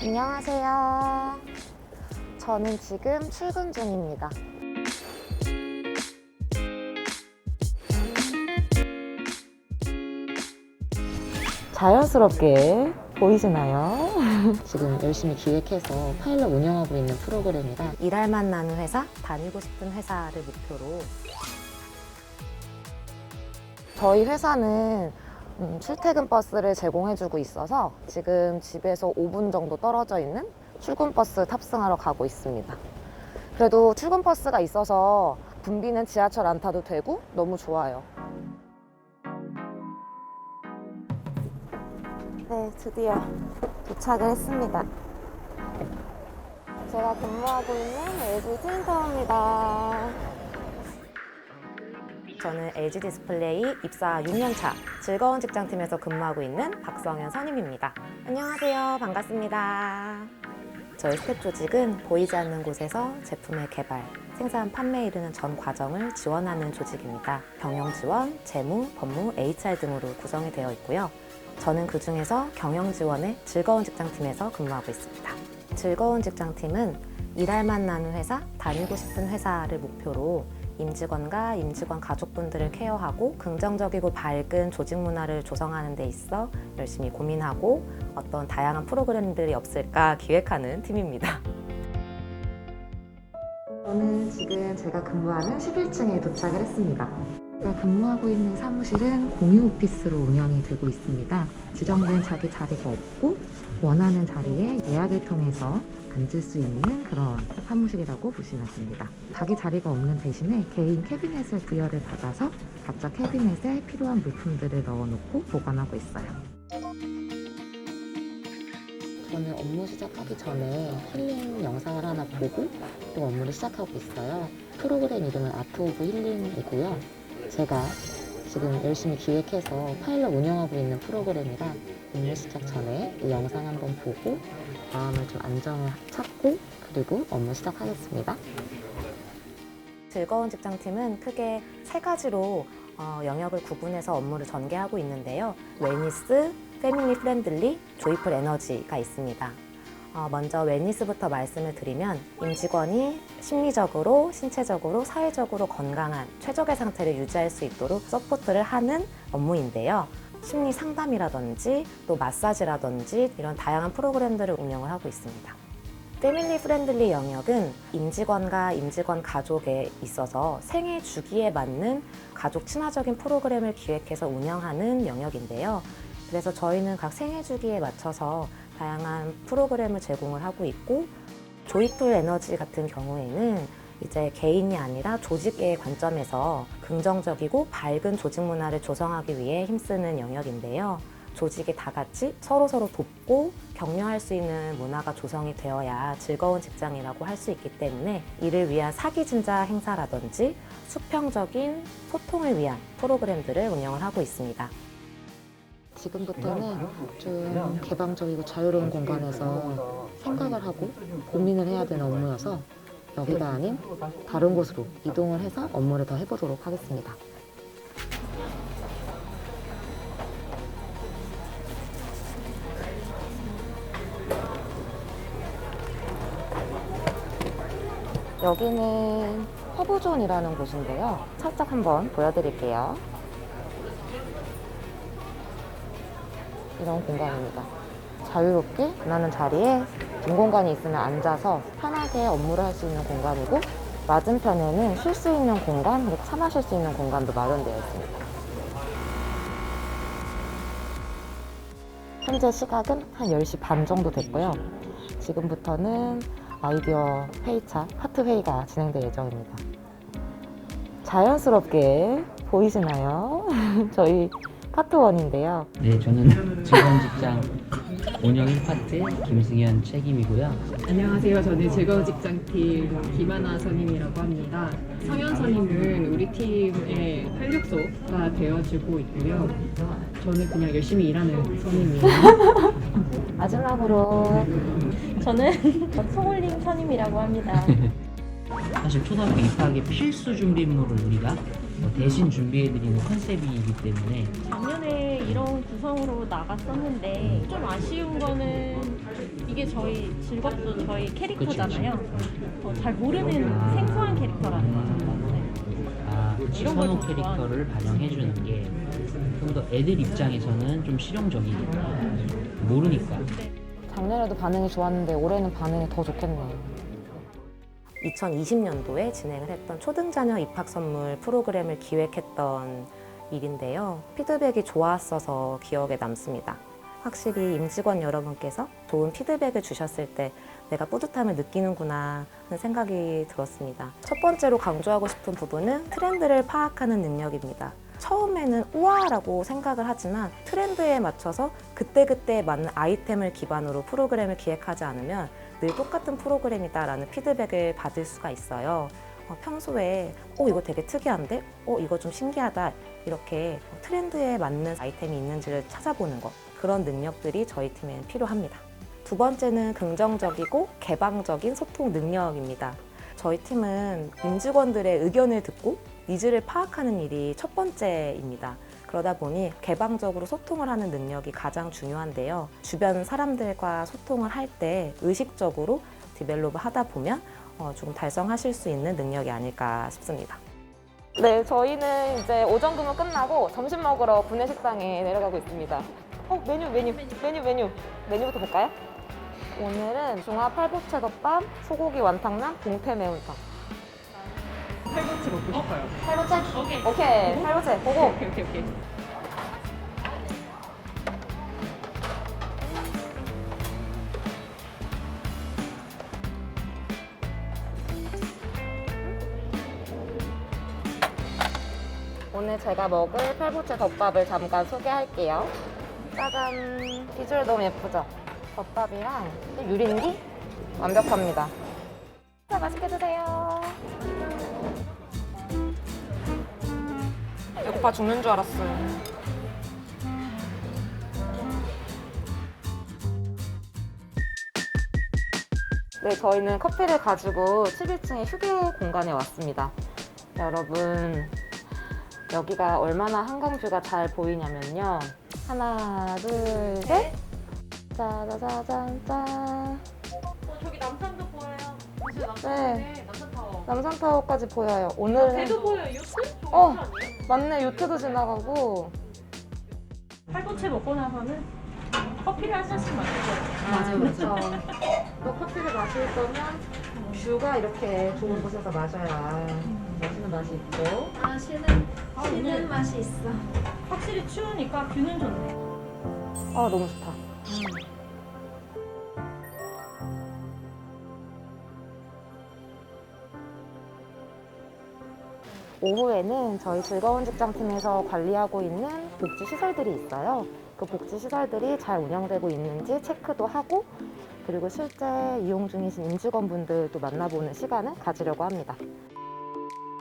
안녕하세요. 저는 지금 출근 중입니다. 자연스럽게 보이시나요? 지금 열심히 기획해서 파일럿 운영하고 있는 프로그램이라 일할 만 나는 회사, 다니고 싶은 회사를 목표로 저희 회사는 음, 출퇴근 버스를 제공해주고 있어서 지금 집에서 5분 정도 떨어져 있는 출근 버스 탑승하러 가고 있습니다. 그래도 출근 버스가 있어서 붐비는 지하철 안 타도 되고 너무 좋아요. 네, 드디어 도착을 했습니다. 제가 근무하고 있는 LG 트윈타워입니다. 저는 LG 디스플레이 입사 6년차 즐거운 직장팀에서 근무하고 있는 박성현 선임입니다. 안녕하세요. 반갑습니다. 저희 스텝 조직은 보이지 않는 곳에서 제품의 개발, 생산, 판매에 이르는 전 과정을 지원하는 조직입니다. 경영 지원, 재무, 법무, HR 등으로 구성이 되어 있고요. 저는 그 중에서 경영 지원의 즐거운 직장팀에서 근무하고 있습니다. 즐거운 직장팀은 일할 만 나는 회사, 다니고 싶은 회사를 목표로 임직원과 임직원 가족분들을 케어하고 긍정적이고 밝은 조직 문화를 조성하는 데 있어 열심히 고민하고 어떤 다양한 프로그램들이 없을까 기획하는 팀입니다. 저는 지금 제가 근무하는 11층에 도착을 했습니다. 제가 근무하고 있는 사무실은 공유 오피스로 운영이 되고 있습니다. 지정된 자기 자리가 없고 원하는 자리에 예약을 통해서 앉을 수 있는 그런 사무실이라고 보시면 됩니다. 자기 자리가 없는 대신에 개인 캐비넷을 부여를 받아서 각자 캐비넷에 필요한 물품들을 넣어놓고 보관하고 있어요. 저는 업무 시작하기 전에 힐링 영상을 하나 보고 또 업무를 시작하고 있어요. 프로그램 이름은 아트 오브 힐링이고요. 제가 지금 열심히 기획해서 파일럿 운영하고 있는 프로그램이라 업무 시작 전에 이 영상 한번 보고 마음을 좀 안정을 찾고 그리고 업무 시작하겠습니다. 즐거운 직장팀은 크게 세 가지로 어, 영역을 구분해서 업무를 전개하고 있는데요. 웰니스, 패밀리 프렌들리, 조이풀 에너지가 있습니다. 어, 먼저 웰니스부터 말씀을 드리면 임직원이 심리적으로, 신체적으로, 사회적으로 건강한 최적의 상태를 유지할 수 있도록 서포트를 하는 업무인데요. 심리 상담이라든지 또 마사지라든지 이런 다양한 프로그램들을 운영을 하고 있습니다. 패밀리 프렌들리 영역은 임직원과 임직원 가족에 있어서 생애 주기에 맞는 가족 친화적인 프로그램을 기획해서 운영하는 영역인데요. 그래서 저희는 각 생애 주기에 맞춰서 다양한 프로그램을 제공을 하고 있고 조이풀 에너지 같은 경우에는 이제 개인이 아니라 조직의 관점에서 긍정적이고 밝은 조직 문화를 조성하기 위해 힘쓰는 영역인데요. 조직이 다 같이 서로서로 돕고 격려할 수 있는 문화가 조성이 되어야 즐거운 직장이라고 할 수 있기 때문에 이를 위한 사기 진자 행사라든지 수평적인 소통을 위한 프로그램들을 운영을 하고 있습니다. 지금부터는 좀 개방적이고 자유로운 공간에서 생각을 하고 고민을 해야 되는 업무여서 여기가 아닌 다른 곳으로 이동을 해서 업무를 더 해보도록 하겠습니다. 여기는 허브존이라는 곳인데요. 살짝 한번 보여드릴게요. 이런 공간입니다. 자유롭게 원하는 자리에 빈 공간이 있으면 앉아서 편하게 업무를 할 수 있는 공간이고 맞은편에는 쉴 수 있는 공간, 그리고 차 마실 수 있는 공간도 마련되어 있습니다. 현재 시각은 한 10시 반 정도 됐고요. 지금부터는 아이디어 회의차, 파트 회의가 진행될 예정입니다. 자연스럽게 보이시나요? 저희 파트 1인데요. 네, 저는 즐거운 직장 운영 1파트 김승현 책임이고요. 안녕하세요. 저는 즐거운 직장팀 김하나 선임이라고 합니다. 성현 선임은 우리 팀의 활력소가 되어주고 있고요. 저는 그냥 열심히 일하는 선임이에요. 마지막으로 저는 송울림 선임이라고 합니다. 사실 초등학교 입학의 필수 준비물을 우리가 뭐 대신 준비해드리는 컨셉이기 때문에 작년에 이런 구성으로 나갔었는데 좀 아쉬운 거는 이게 저희 즐겁죠 저희 캐릭터잖아요. 어, 잘 모르는 생소한 캐릭터라는 거죠. 네. 아, 이런 선호 걸좀 캐릭터를 반영해주는 게 좀 더 애들 입장에서는 좀 실용적이겠다. 모르니까. 작년에도 반응이 좋았는데 올해는 반응이 더 좋겠네요. 2020년도에 진행을 했던 초등자녀 입학 선물 프로그램을 기획했던 일인데요. 피드백이 좋았어서 기억에 남습니다. 확실히 임직원 여러분께서 좋은 피드백을 주셨을 때 내가 뿌듯함을 느끼는구나 하는 생각이 들었습니다. 첫 번째로 강조하고 싶은 부분은 트렌드를 파악하는 능력입니다. 처음에는 우와라고 생각을 하지만 트렌드에 맞춰서 그때그때 맞는 아이템을 기반으로 프로그램을 기획하지 않으면 늘 똑같은 프로그램이다라는 피드백을 받을 수가 있어요. 어, 평소에 어 이거 되게 특이한데 어 이거 좀 신기하다 이렇게 트렌드에 맞는 아이템이 있는지를 찾아보는 것 그런 능력들이 저희 팀엔 필요합니다. 두 번째는 긍정적이고 개방적인 소통 능력입니다. 저희 팀은 임직원들의 의견을 듣고 니즈를 파악하는 일이 첫 번째입니다. 그러다 보니 개방적으로 소통을 하는 능력이 가장 중요한데요. 주변 사람들과 소통을 할 때 의식적으로 디벨롭을 하다 보면 어, 좀 달성하실 수 있는 능력이 아닐까 싶습니다. 네, 저희는 이제 오전 근무 끝나고 점심 먹으러 구내 식당에 내려가고 있습니다. 어, 메뉴, 메뉴, 메뉴, 메뉴. 메뉴부터 볼까요? 오늘은 중화 팔보채덮밥, 소고기 완탕면, 동태 매운탕. 팔꿈치 먹고 싶어요. 팔보채? 오케이, 팔보채 보고. 오케이 오케이 오케이. 오늘 제가 먹을 팔보채 덮밥을 잠깐 소개할게요. 짜잔. 비주얼 너무 예쁘죠? 덮밥이랑 유린기 완벽합니다. 자, 맛있게 드세요. 배고파 죽는 줄 알았어요. 네, 저희는 커피를 가지고 11층의 휴게 공간에 왔습니다. 여러분, 여기가 얼마나 한강뷰가 잘 보이냐면요. 하나, 둘, 셋. 짜자자잔, 짠. 어, 저기 남산도 보여요. 네. 남산에 남산타워. 남산타워까지 보여요. 오늘 배도 보여요. 요트? 저거 어. 아니에요? 맞네, 요트도 지나가고. 팔보채 먹고 나서는 커피를 한 잔씩 마시고 맞아요, 맞아요. 또 커피를 마실 거면 뷰가 이렇게 좋은 곳에서 마셔야 마시는 맛이 있고. 마시는 쉬는 맛이 있어. 확실히 추우니까 뷰는 좋네. 아, 너무 좋다. 오후에는 저희 즐거운 직장팀에서 관리하고 있는 복지 시설들이 있어요. 그 복지 시설들이 잘 운영되고 있는지 체크도 하고 그리고 실제 이용 중이신 임직원분들도 만나보는 시간을 가지려고 합니다.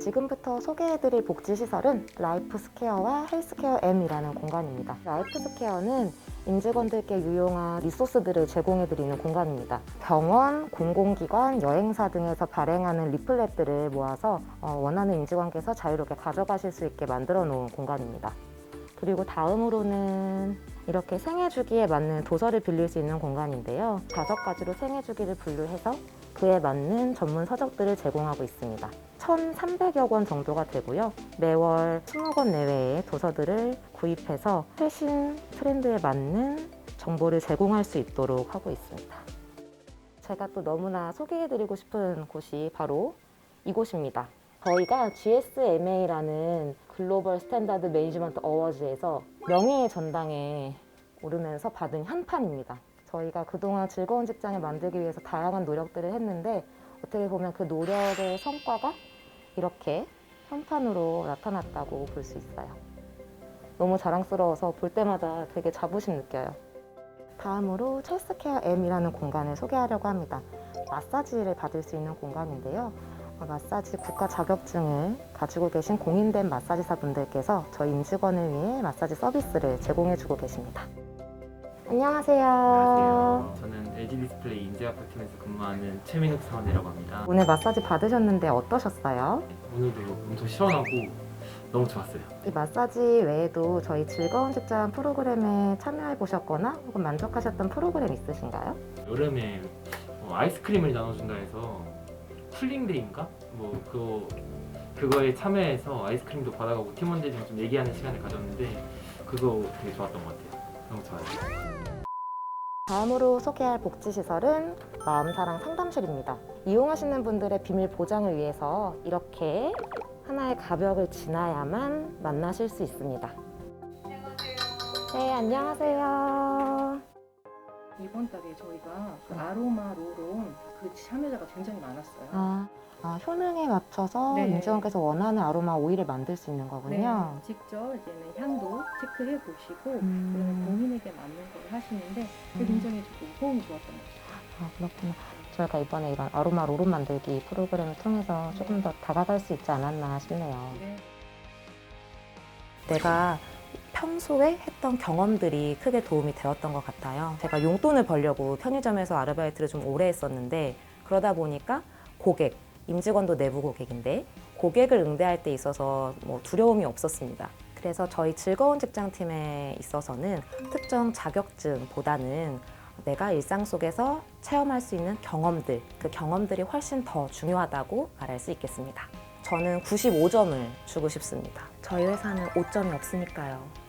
지금부터 소개해드릴 복지시설은 라이프스케어와 헬스케어 M이라는 공간입니다. 라이프스케어는 임직원들께 유용한 리소스들을 제공해드리는 공간입니다. 병원, 공공기관, 여행사 등에서 발행하는 리플렛들을 모아서 어, 원하는 임직원께서 자유롭게 가져가실 수 있게 만들어 놓은 공간입니다. 그리고 다음으로는 이렇게 생애 주기에 맞는 도서를 빌릴 수 있는 공간인데요. 다섯 가지로 생애 주기를 분류해서 그에 맞는 전문 서적들을 제공하고 있습니다. 1,300여 권 정도가 되고요. 매월 20권 내외의 도서들을 구입해서 최신 트렌드에 맞는 정보를 제공할 수 있도록 하고 있습니다. 제가 또 너무나 소개해드리고 싶은 곳이 바로 이곳입니다. 저희가 GSMA라는 글로벌 스탠다드 매니지먼트 어워즈에서 명예의 전당에 오르면서 받은 현판입니다. 저희가 그동안 즐거운 직장을 만들기 위해서 다양한 노력들을 했는데 어떻게 보면 그 노력의 성과가 이렇게 현판으로 나타났다고 볼 수 있어요. 너무 자랑스러워서 볼 때마다 되게 자부심 느껴요. 다음으로 첼스케어 M이라는 공간을 소개하려고 합니다. 마사지를 받을 수 있는 공간인데요. 어, 마사지 국가 자격증을 가지고 계신 공인된 마사지사분들께서 저희 임직원을 위해 마사지 서비스를 제공해주고 계십니다. 안녕하세요. 안녕하세요. 저는 LG 디스플레이 인재아파팀에서 근무하는 최민욱 사원이라고 합니다. 오늘 마사지 받으셨는데 어떠셨어요? 오늘도 엄청 시원하고 너무 좋았어요. 이 마사지 외에도 저희 즐거운 직장 프로그램에 참여해 보셨거나 혹은 만족하셨던 프로그램 있으신가요? 여름에 어, 아이스크림을 나눠준다 해서 쿨링데이인가? 뭐 그거 그거에 참여해서 아이스크림도 받아가고 팀원들이랑 좀 얘기하는 시간을 가졌는데 그거 되게 좋았던 것 같아요. 너무 좋아요. 다음으로 소개할 복지시설은 마음사랑 상담실입니다. 이용하시는 분들의 비밀 보장을 위해서 이렇게 하나의 가벽을 지나야만 만나실 수 있습니다. 네, 안녕하세요. 이번 달에 저희가 그 아로마 로론 그 참여자가 굉장히 많았어요. 아, 아, 효능에 맞춰서 네. 임직원께서 원하는 아로마 오일을 만들 수 있는 거군요. 네, 직접 이제는 향도 체크해 보시고 음. 그러면 본인에게 맞는 걸 하시는데 음. 굉장히 조금 호응이 좋았던 것 같아요. 아, 그렇구나. 저희가 이번에 이런 아로마 로론 만들기 프로그램을 통해서 조금 더 다가갈 수 있지 않았나 싶네요. 네. 내가 평소에 했던 경험들이 크게 도움이 되었던 것 같아요. 제가 용돈을 벌려고 편의점에서 아르바이트를 좀 오래 했었는데 그러다 보니까 고객, 임직원도 내부 고객인데 고객을 응대할 때 있어서 뭐 두려움이 없었습니다. 그래서 저희 즐거운 직장팀에 있어서는 특정 자격증보다는 내가 일상 속에서 체험할 수 있는 경험들, 그 경험들이 훨씬 더 중요하다고 말할 수 있겠습니다. 저는 95점을 주고 싶습니다. 저희 회사는 5점이 없으니까요.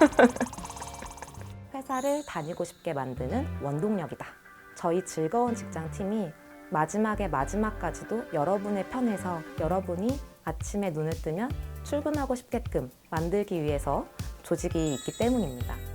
회사를 다니고 싶게 만드는 원동력이다. 저희 즐거운 직장 팀이 마지막에 마지막까지도 여러분의 편에서 여러분이 아침에 눈을 뜨면 출근하고 싶게끔 만들기 위해서 조직이 있기 때문입니다.